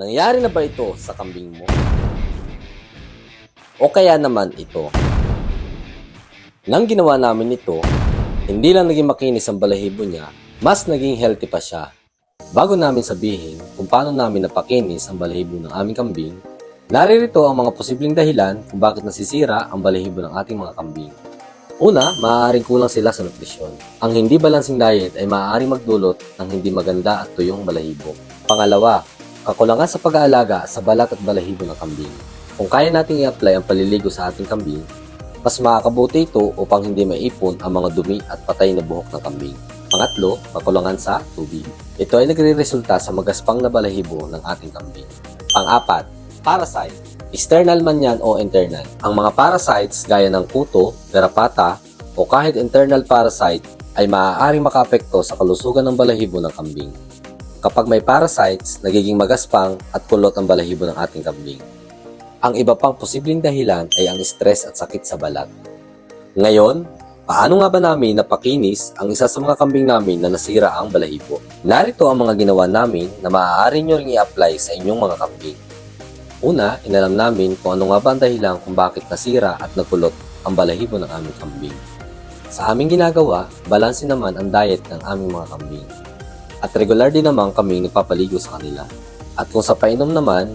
Nangyari na ba ito sa kambing mo? O kaya naman ito? Nang ginawa namin ito, hindi lang naging makinis ang balahibo niya, mas naging healthy pa siya. Bago namin sabihin kung paano namin napakinis ang balahibo ng aming kambing, naririto ang mga posibleng dahilan kung bakit nasisira ang balahibo ng ating mga kambing. Una, maaaring kulang sila sa nutrisyon. Ang hindi balancing diet ay maaaring magdulot ng hindi maganda at tuyong balahibo. Pangalawa, kakulangan sa pag-aalaga sa balat at balahibo ng kambing. Kung kaya nating i-apply ang paliligo sa ating kambing, mas makakabuti ito upang hindi maipon ang mga dumi at patay na buhok ng kambing. Pangatlo, kakulangan sa tubig. Ito ay nagre-resulta sa magaspang na balahibo ng ating kambing. Pang-apat, parasite. External man yan o internal. Ang mga parasites gaya ng kuto, garapata, o kahit internal parasite ay maaaring makaapekto sa kalusugan ng balahibo ng kambing. Kapag may parasites, nagiging magaspang at kulot ang balahibo ng ating kambing. Ang iba pang posibleng dahilan ay ang stress at sakit sa balat. Ngayon, paano nga ba namin napakinis ang isa sa mga kambing namin na nasira ang balahibo? Narito ang mga ginawa namin na maaari nyo ring i-apply sa inyong mga kambing. Una, inalam namin kung ano nga ba ang dahilan kung bakit nasira at nagkulot ang balahibo ng aming kambing. Sa aming ginagawa, balansin naman ang diet ng aming mga kambing. At regular din naman kami nagpapaligo sa kanila. At kung sa painom naman,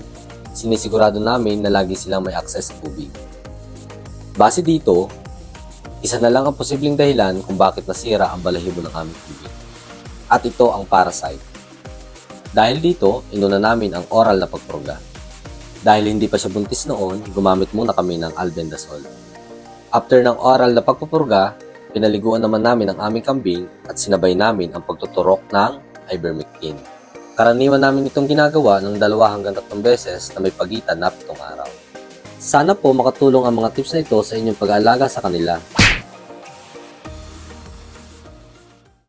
sinisigurado namin na lagi silang may access sa tubig. Base dito, isa na lang ang posibleng dahilan kung bakit nasira ang balahibo ng aming kambing. At ito ang parasite. Dahil dito, inuna namin ang oral na pagpurga. Dahil hindi pa siya buntis noon, gumamit muna kami ng albendazole. After ng oral na pagpupurga, pinaliguan naman namin ang aming kambing at sinabay namin ang pagtuturok ng ivermectin. Karaniwan namin itong ginagawa ng dalawa hanggang tatlong beses na may pagitan na pitong araw. Sana po makatulong ang mga tips na ito sa inyong pag-aalaga sa kanila.